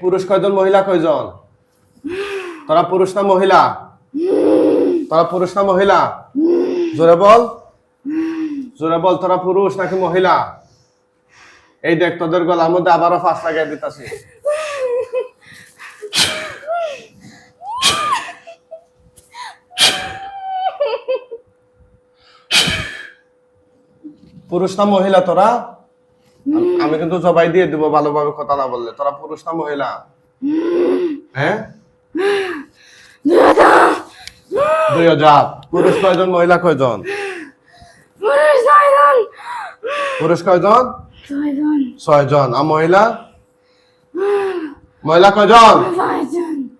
পুরুষ কয়জন মহিলা কয়জন? তারা পুরুষ না মহিলা? তারা পুরুষ না মহিলা? জোরে বল। জোরে বল, তোরা পুরুষ নাকি মহিলা? এই দেখ, তোদের গলার মধ্যে আবারও ফাঁস লাগাই দিতাছি। পুরুষ না মহিলা তোরা? আম- কিন্তু জবাই দিয়ে দিব ভালোভাবে কথা না বললে। তোরা পুরুষ না মহিলা? হ্যাঁ? দুই হাজার পুরুষ কয়জন মহিলা কয়জন? পুরুষ কয়জন? ছয়জন। আর মহিলা? মহিলা কয়জন?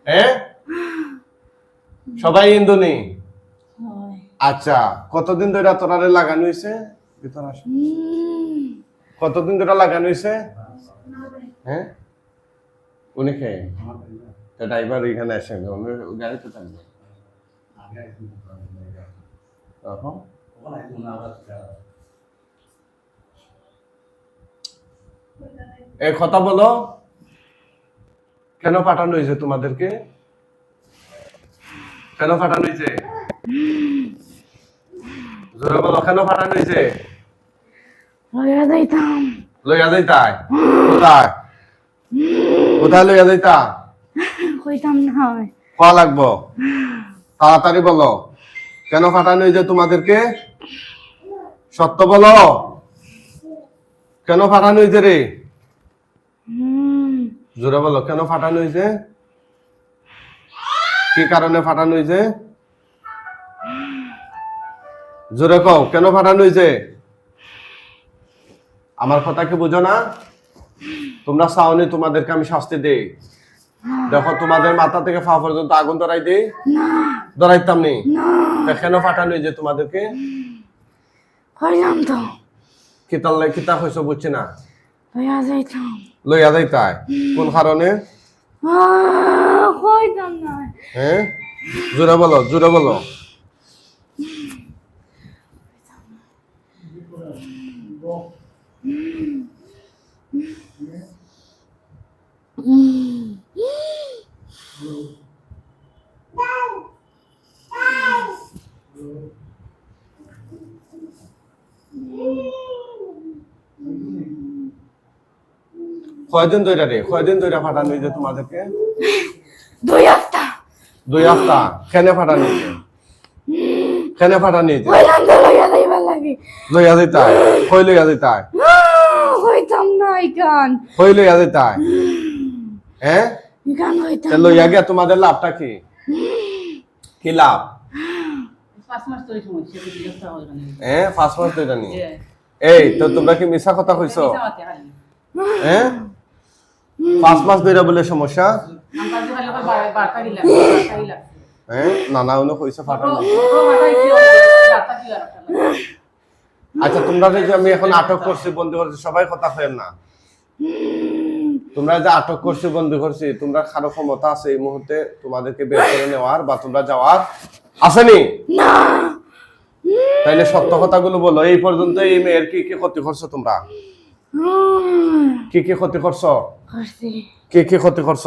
হ্যাঁ সবাই ইন্দুনি? আচ্ছা কতদিন ধরে তোরারে লাগানো হয়েছে ভিতরে আসো। কতদিন ধরে লাগানো হয়েছে? হ্যাঁ? উনি কে ড্রাইভার এখানে আসেন, উনি গাড়িতে থাকবে এই কথা বলো। কেন পাঠানো হয়েছে তোমাদেরকে? কেন পাঠানো হয়েছে? জোরে বলো, কেন পাঠানো হয়েছে? লইয়া যাইতাম। লইয়া যাইতাই? কোথায়? কোথায় লইয়া কইতাম না হয়। ক লাগবো? তাড়াতাড়ি বলো। কেন পাঠানো হয়েছে তোমাদেরকে? সত্য বলো। কেন পাঠানো হয়েছে রে? জোরে বলো কেন ফাটানো হয়েছে কি কারণে ফাটানো হয়েছে জোরে কও কেন ফাটানো হয়েছে আমার কথা কি বুঝো না? তোমরা চাওনি তোমাদেরকে আমি শাস্তি দেই। দেখো তোমাদের মাথা থেকে ফা পর্যন্ত আগুন ধরাই দেই। ধরাইতাম নি? কেন ফাটানো হয়েছে তোমাদেরকে? কিতাল কিতাব হয়েছে বুঝছি না? লইয়া যাইতাম। লইয়া যাই তাই কোন কারণে? হ্যাঁ জোরে বলো জোরে বলো। কয়দিন ধরে রে? কয়দিন ধরে ফাটানো হয়েছে তোমাদেরকে? দুই হপ্তাহ দুই সপ্তাহ কেনে ফাটানো হয়েছে কেনে ফাটানো হয়েছে তো লইয়া দিতাই কই লইয়া দিতাই আহ, কইতাম না ইকান কই লইয়া দিতাই হ্যাঁ ইকান কইতাম তে লইয়া গিয়া তোমাদের লাভটা কি? কি লাভ? হয় হ্যাঁ ফার্স্ট মাস দুইটা নি এ, এই তো তোমরা কি মিছা কথা কইছো? মিশা হ্যাঁ পাঁচ মাস ধরে বলে সমস্যা। হ্যাঁ নানা উনি কইছে ফাটানো। আচ্ছা তোমরা যে আমি এখন আটক করছি বন্দি করছি সবাই কথা হয় না। তোমরা যে আটক করছি বন্দি করছি তোমরা কারও ক্ষমতা আছে এই মুহূর্তে তোমাদেরকে বের করে নেওয়ার বা তোমরা যাওয়ার? আসেনি? না। তাইলে সত্য কথাগুলো বলো। এই পর্যন্ত এই মেয়ের কি কি ক্ষতি করছ তোমরা? কি কি ক্ষতি করছ? কি কি ক্ষতি করছ?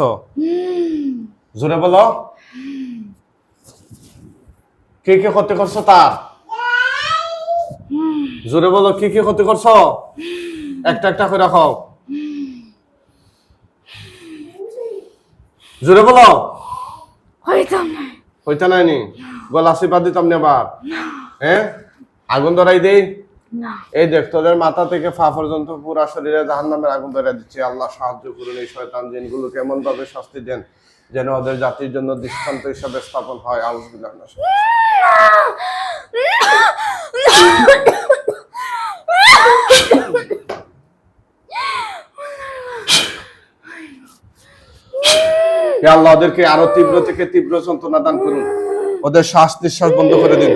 জোরে বলো। কি কি ক্ষতি করছ তার? জোরে বলো কি কি ক্ষতি করছ? একটা একটা করে রাখো জোরে বলো। কইতাম না। হইতে নাই নি গলা চিপা দিতাম না আবার হ্যাঁ? আগুন ধরাই দেই। এই দেখ, তোদের মাথা থেকে ফা পর্যন্ত পুরা শরীরে জাহান নামের আগুন ধরে দিচ্ছে। আল্লাহ সাহায্য করুন এই শয়তান জিনগুলো কেমন ভাবে শাস্তি দেন যেন ওদের জাতির জন্য দৃষ্টান্ত হিসাবে স্থাপন হয়। আউজবিল্লাহ আল্লাহ, ওদেরকে আরও তীব্র থেকে তীব্র যন্ত্রণা দান করুন। ওদের শ্বাস নিঃশ্বাস বন্ধ করে দিন।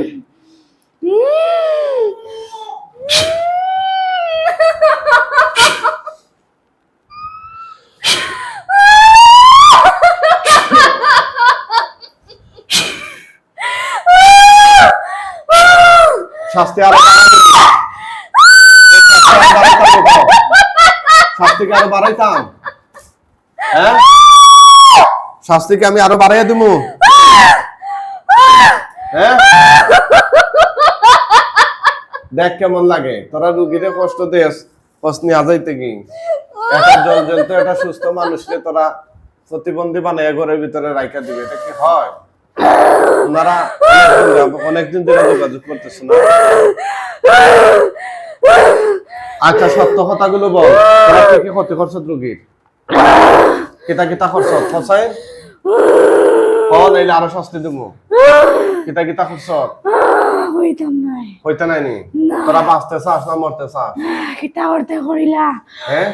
আরও। শাস্তিকে হ্যাঁ? আমি আরও বাড়াইয়া দিমু? হ্যাঁ? দেখ কেমন লাগে। তোরা রুগীরে কষ্ট দেস, কষ্ট যাইতে কি? সুস্থ মানুষকে তোরা প্রতিবন্ধী বানাইয়া ঘরের ভিতরে রাইখা দিবে। এটা কি হয়? ওনারা অনেকদিন ধরে যোগাযোগ করতেছে না। আচ্ছা সত্য কথাগুলো বল। কি কি ক্ষতি করছ রুগীর? কিতা কিতা খরচ ফসাই ফল এলে আরও শাস্তি দেবো। কিতা কিতা আহ, হইতাম নাই। হইতে নাইনি? তোরা বাঁচতে চাস না মরতে চাস? কিতা করতে করিলা? হ্যাঁ?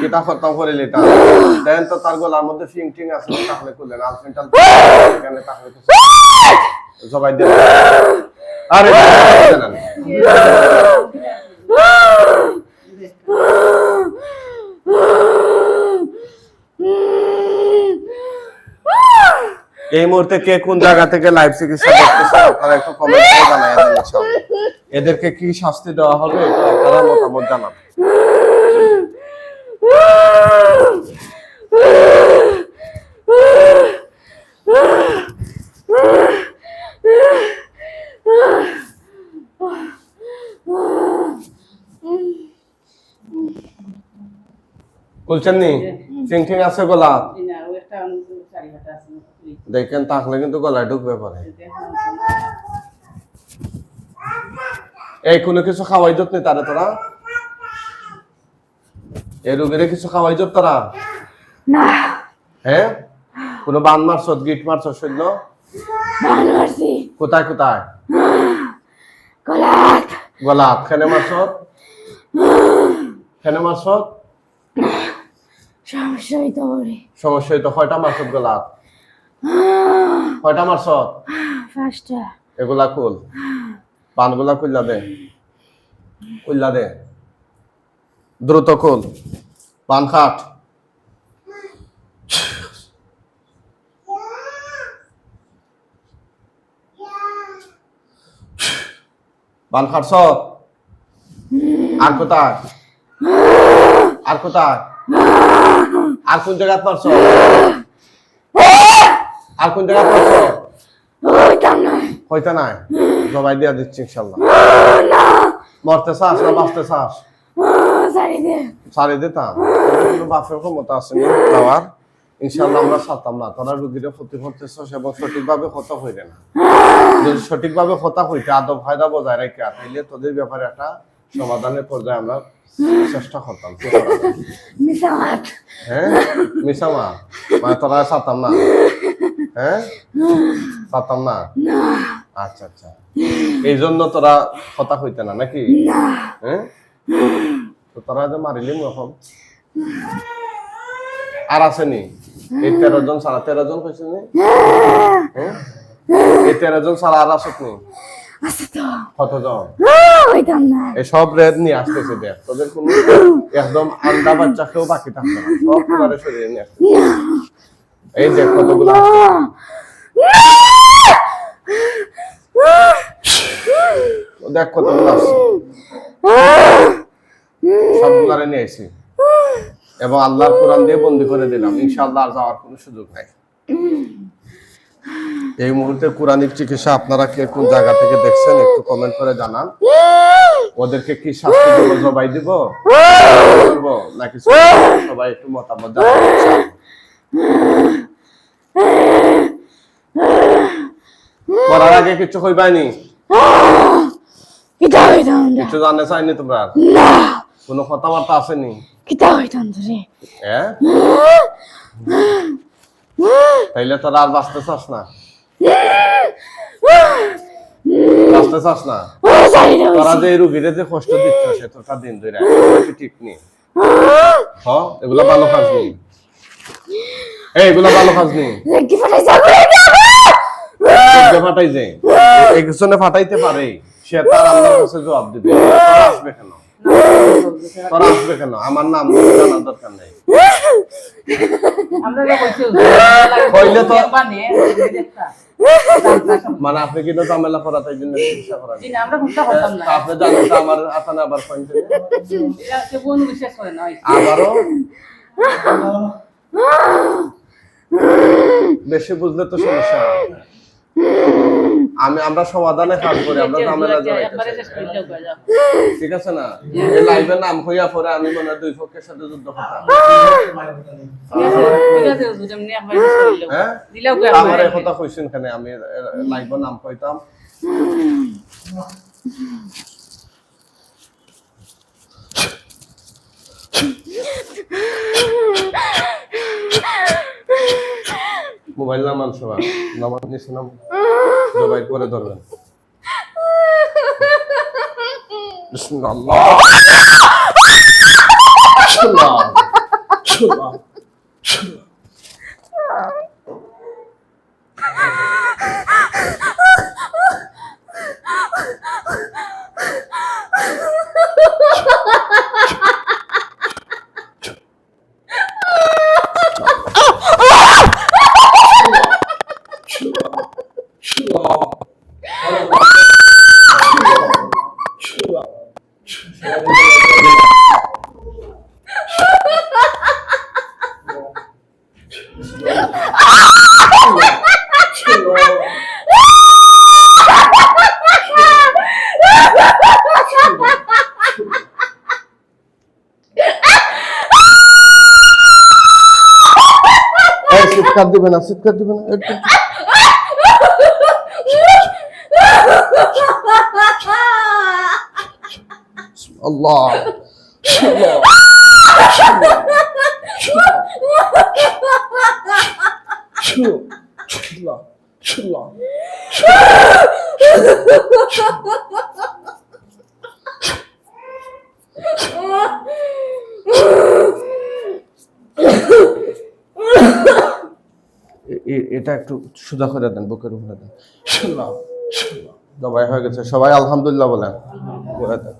কিতা খতম করিলি তা দেন তো তার গলার মধ্যে ফিং টিং আছে না, তাহলে করলেন আলফিনটাল এখানে তাহলে জবাই দিয়ে আরে না, না, না। এই মুহূর্তে কে কোন জায়গা থেকে লাইভ চিকিৎসা করতেছে, আপনারা একটু কমেন্ট করে জানাই দেন। এদেরকে কি শাস্তি দেওয়া হবে আপনারা মতামত জানান বলছেন নি চিং চিং আছে গলা এই না, ওই একটা চারি হাতে আছে না, তুই। দেখেন তাহলে কিন্তু গলায় ঢুকবে পরে। এই কোনো কিছু খাওয়াই যত নেই তারা তোরা। এই রোগীরে কিছু খাওয়াই যত তারা না। হ্যাঁ কোনো বান মারছ গিট মারছ সৈন্য? কোথায় কোথায়? গলাত। গলাত। খেনে মারছ খেনে মারছ সমস্যা হইতে পারে। সমস্যা হইতো কয়টা মারছ গলাত? কয়টা মারছ ফার্স্টটা এগুলা কুল পানগুলা কুল্লা দে। কুল্লা দে। দ্রুত কুল পান খাট। পান খাটছ আর কোথায়? আর কোথায়? আর কোন জায়গায় পারছ আর কোন নাই? জবাই দিয়া দিচ্ছি ইনশাল্লাহ। মরতে চাস না বাঁচতে চাস সারি দিতাম। বাপের ক্ষমতা আছে যাওয়ার? ইনশাল্লাহ আমরা ছাড়তাম না। তোরা রুগীরে ক্ষতি করতেছস এবং সঠিকভাবে কথা হইবে না। যদি সঠিকভাবে কথা হইতে আদব ফায়দা বজায় রেখে তাইলে তোদের ব্যাপারে একটা সমাধানের পর্যায়ে আমরা চেষ্টা করতাম। হ্যাঁ? মিসামা মানে তোরা ছাড়তাম না? হ্যাঁ? না। আচ্ছা আচ্ছা। এই জন্য তোরা কথা হইতে না নাকি? হ্যাঁ? তো তোরা যে মারিলি এখন আর আসেনি? এই তেরো জন সারা তেরো জন কইছে নি? হ্যাঁ? এই তেরো জন সারা আর আসত নি? কতজন? এই সব রেড নিয়ে আসতেছে দেখ তোদের কোনো একদম আন্ডা বাচ্চা কেউ বাকি থাকবে না সব সরিয়ে নিয়ে আসতেছে। এই দেখ কতগুলো। দেখ কতগুলো আইছি। এবং আল্লাহর কোরআন দিয়ে বন্দি করে দিলাম। ইনশাআল্লাহ আর যাওয়ার কোনো সুযোগ নাই। এই মুহূর্তে কোরআনিক চিকিৎসা আপনারা কে কোন জায়গা থেকে দেখছেন একটু কমেন্ট করে জানান। ওদেরকে কি শাস্তি দেব, জবাই দিব? নাকি সবাই একটু মতামত করার আগে কিছু কইবাইনি? কিতা হইতাম কিছু জানতে চাইনি তোমরা? না। কোনো কথাবার্তা আসেনি? কিতা হইতাম রে হ্যাঁ তাইলে তোরা আর বাঁচতে চাস না? বাঁচতে চাস না? তোরা যে রুগীরে যে কষ্ট দিচ্ছ সে দিন ধরে ঠিক নেই হ এগুলা ভালো কাজ নেই এই এগুলা ভালো কাজ নেই। কি ফাটাই যাবে যে ফাটাই যে একজনে ফাটাইতে পারে। সে তার আল্লাহর কাছে জবাব দিবে। আসবে কেন? তোরা আসবে কেন? আমার নাম জানার দরকার নেই। আমরা যে কইছি কইলে তো- মানে আপনি কিন্তু ঝামেলা করা তাই জন্য চিকিৎসা আপনি জানেন তো আমার আসানে আবার। আবারও? বেশি বুঝলে তো সমস্যা আমি আমরা সমাধানে কাজ করি আমরা ঝামেলা। ঠিক আছে না? এই লাইভের নাম হইয়া পরে আমি মনে দুই পক্ষের সাথে যুদ্ধ গা, আমার। এই কথা কইছেন কেন? আমি লাইভের নাম কইতাম মোবাইল নামান সবাই নামান নিচে নাম জবাই করে ধরবেন। বিসমিল্লাহ। চিৎকার দিবে না চিৎকার দিবে না। আল্লাহ। এটা একটু সুদা করে দেন বুকের উপরে দেন। সবাই হয়ে গেছে সবাই আলহামদুলিল্লাহ বলেন। করে দেন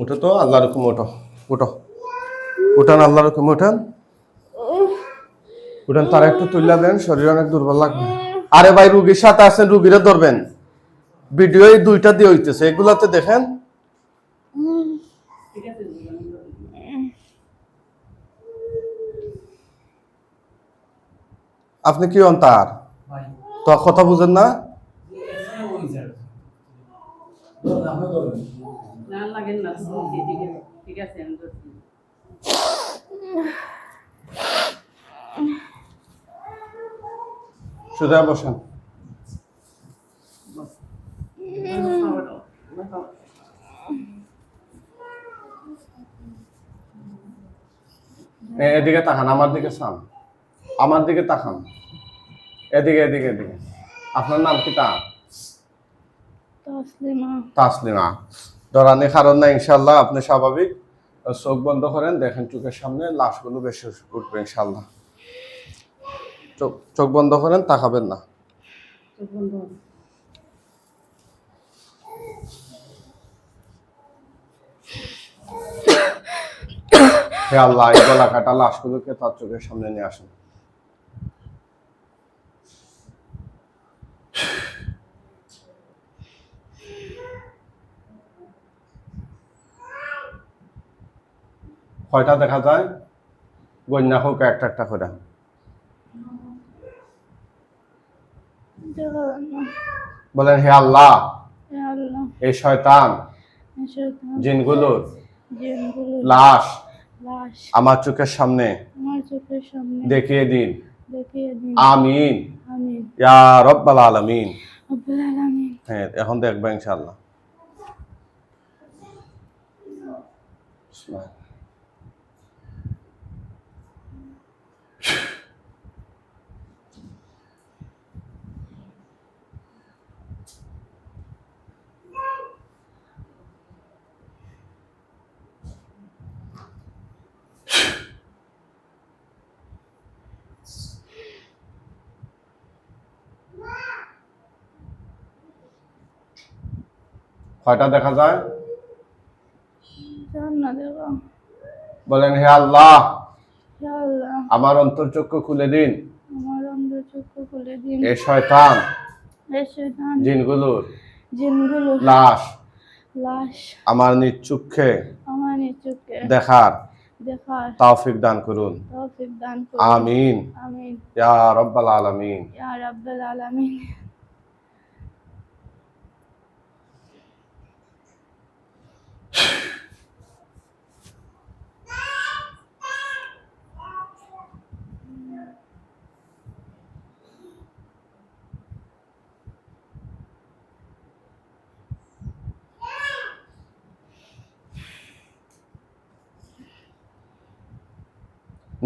উঠো তো আল্লাহর হুকুম ওঠো উঠো উঠান আল্লাহর হুকুম উঠান। উঠান তারা একটু তুললা দেন শরীর অনেক দুর্বল লাগবে। আরে ভাই রুগীর সাথে আছেন রুগীরা ধরবেন। ভিডিও দুইটা দিয়ে হইতেছে এগুলাতে দেখেন। আপনি কি হন তার? তো কথা বুঝেন না? সোজা বসেন। এদিকে তাকান আমার দিকে চান। আমার দিকে তাকান। এদিকে এদিকে এদিকে। আপনার নাম কি তা তসলিমা। ডরানি কারণ না ইনশাল্লাহ আপনি স্বাভাবিক। চোখ বন্ধ করেন দেখেন চোখের সামনে লাশগুলো বেশি উঠবে ইনশাল্লাহ চোখ চোখ বন্ধ করেন তাকাবেন না। চোখ বন্ধ হে আল্লাহ এই গলা কাটা লাশগুলোকে তার চোখের সামনে নিয়ে আসেন। কয়টা দেখা যায়? গন্যা হোক একটা একটা করে বলেন হে আল্লাহ এই শয়তান জিনগুলোর লাশ আমার চোখের সামনে। দেখিয়ে দিন। দেখিয়ে দিন। আমিন। ইয়া রব্বাল আলামিন। হ্যাঁ এখন দেখবেন ইনশাআল্লাহ। কয়টা দেখা যায়? বলেন হে আল্লাহ আমার অন্তর্চক্ষু খুলে দিন। আমার অন্ধ চক্ষু খুলে দিন। এ শয়তান জিনগুলোর জিনগুলো লাশ। লাশ। আমার নিজ চক্ষে আমার চোখে দেখার দেখার তৌফিক দান করুন। তৌফিক দান করুন। আমিন। আমিন। ইয়া রব্বাল আলামিন। ইয়া রাব্বাল আলামিন।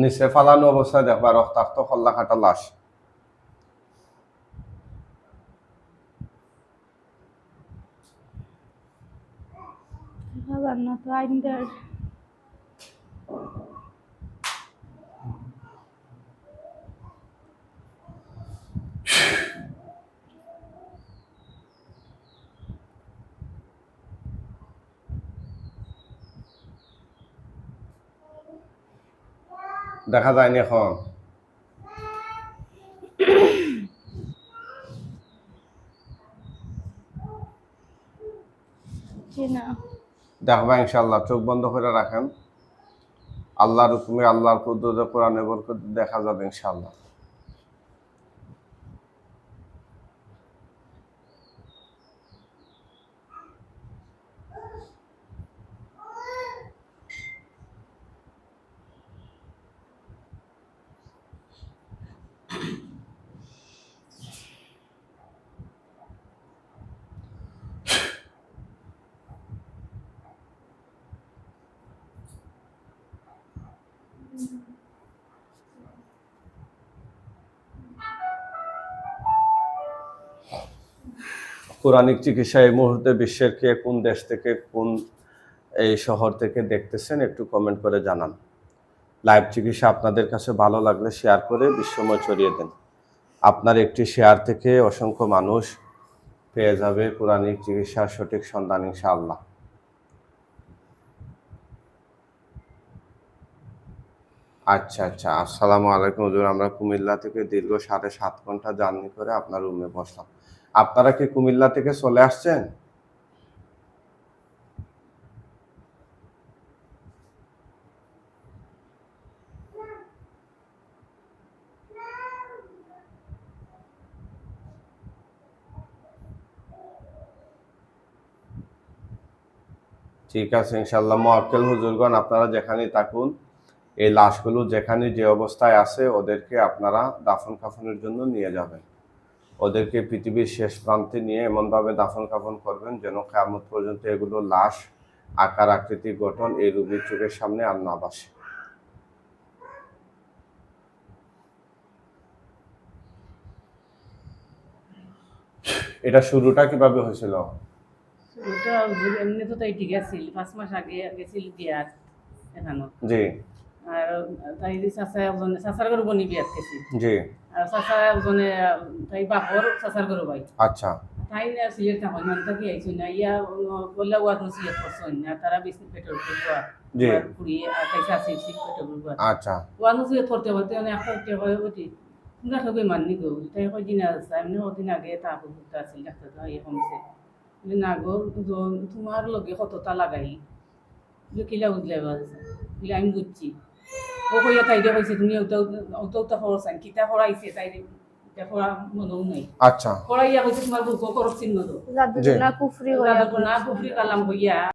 নিচে ফালানো অবস্থায় দেখবা রক্তাক্ত খল্লা কাটা লাশ। আইন্দার দেখা যায়নি এখন জি না দেখবা ইনশাল্লাহ চোখ বন্ধ করে রাখেন। আল্লাহর হুকুমে আল্লাহর কুদরতে কোরআনে বরকত দেখা যাবে ইনশাল্লাহ কোরআনিক চিকিৎসা এই মুহূর্তে বিশ্বের কে কোন দেশ থেকে কোন এই শহর থেকে দেখতেছেন একটু কমেন্ট করে জানান। লাইভ চিকিৎসা আপনাদের কাছে ভালো লাগলে শেয়ার করে বিশ্বময় ছড়িয়ে দেন। আপনার একটি শেয়ার থেকে অসংখ্য মানুষ পেয়ে যাবে কোরআনিক চিকিৎসার সঠিক সন্ধান ইনশাআল্লাহ। আচ্ছা আচ্ছা আসসালামু আলাইকুম। হুজুর, আমরা কুমিল্লা থেকে দীর্ঘ সাড়ে সাত ঘণ্টা জার্নি করে আপনার রুমে বসলাম। আপনারা কি কুমিল্লা থেকে চলে আসছেন? ঠিক আছে ইনশাল্লাহ মোয়াক্কেল হুজুরগণ, আপনারা যেখানেই থাকুন, এই লাশগুলো যেখানে যে অবস্থায় আছে, ওদেরকে আপনারা দাফন কাফনের জন্য নিয়ে যাবেন। ওদেরকে পৃথিবীর শেষ প্রান্তে নিয়ে এমনভাবে দাফন কাফন করবেন যেন কেমন পর্যন্ত এগুলো লাশ আকার আকৃতি গঠন এই রুগীর চোখের সামনে আর না বাসে এটা শুরুটা কীভাবে হয়েছিল? এমনি তো তাই ঠিক আছিল পাঁচ মাস আগে গেছিল বিয়াত এখানো জি। আর তাই চাচা একজনে চাচার ঘর বনি বিয়াত গেছি জি। আর চাচা একজনে তাই বাপর চাচার ভাই। আচ্ছা। তাই না সিলেট থাকুন মান থাকি আইছি না। ইয়া বললে ওয়াত নো সিলেট করছেন না তারা বেশি পেট্রোল করব জি। পুরি আর তাই চাষি পেট্রোল করব আচ্ছা। ওয়াত নো সিলেট করতে করতে অনেক একটা উঠতে হয় ওটি তোমরা সবাই মাননি গো তাই কয় দিন আছে এমনি কদিন আগে তারপর ঘুরতে আসছিল ডাক্তার তো ইয়ে কমছে। না গো তোমার লগে কতটা লাগাই? কিলা উঠলে আমি বুঝছি। ও কইয়া তাই কইছে তুমি ওটা ওটা ওটা খরচান কিতা খরাইছে তাই আচ্ছা খরাইয়া কইছে তোমার বুকো তো জাদু না কুফরি না পুফরি কালাম কইয়া